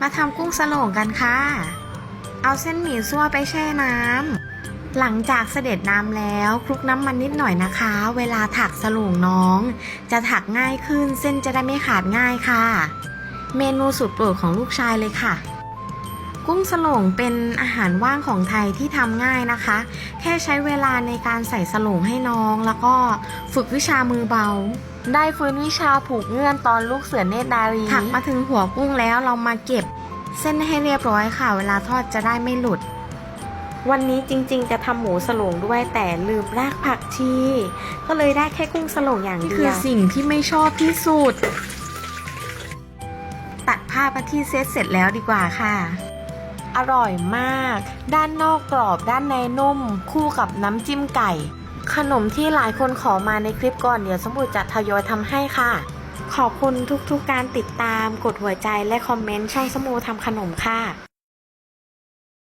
มาทำกุ้งสโลงกันค่ะ เอาเส้นหมี่ซั่วไปแช่น้ำ หลังจากเสด็จน้ำแล้วคลุกน้ำมันนิดหน่อยนะคะ เวลาถักสโลงน้อง จะถักง่ายขึ้นเส้นจะได้ไม่ขาดง่ายค่ะ เมนูสุดโปรดของลูกชายเลยค่ะ กุ้งสลงเป็นอาหารว่างของไทยที่ทำง่ายนะคะ แค่ใช้เวลาในการใส่สลงให้น้อง แล้วก็ฝึกวิชามือเบา ได้ฟื้นวิชาผูกเงื่อนตอนลูกเสือเนตรนารีถักมาถึงหัวกุ้งแล้วเรามาเก็บ เส้นให้เรียบร้อยค่ะ เวลาทอดจะได้ไม่หลุด วันนี้จริงๆ จะทำหมูสลงด้วยแต่ลืมรากผักชีก็เลยได้แค่กุ้งสลงอย่างเดียวคือสิ่งที่ไม่ชอบที่สุดตัดภาพมาที่เซตเสร็จแล้วดีกว่าค่ะ อร่อยมาก ด้านนอกกรอบด้านในนุ่ม คู่กับน้ำจิ้มไก่ ขนมที่หลายคนขอมาในคลิปก่อนเดี๋ยวสมบูรณ์จะทยอยทำให้ค่ะ ขอบคุณทุกๆการติดตามกดหัวใจและคอมเมนต์ช่องสมูทำขนมค่ะ